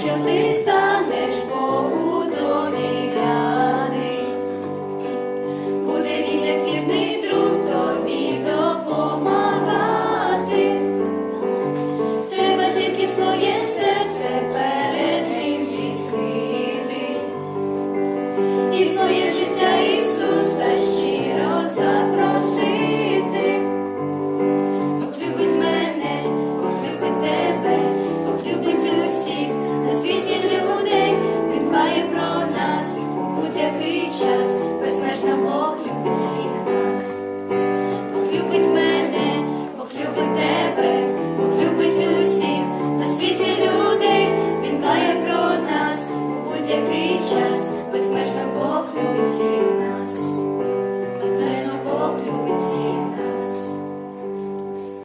що ти став.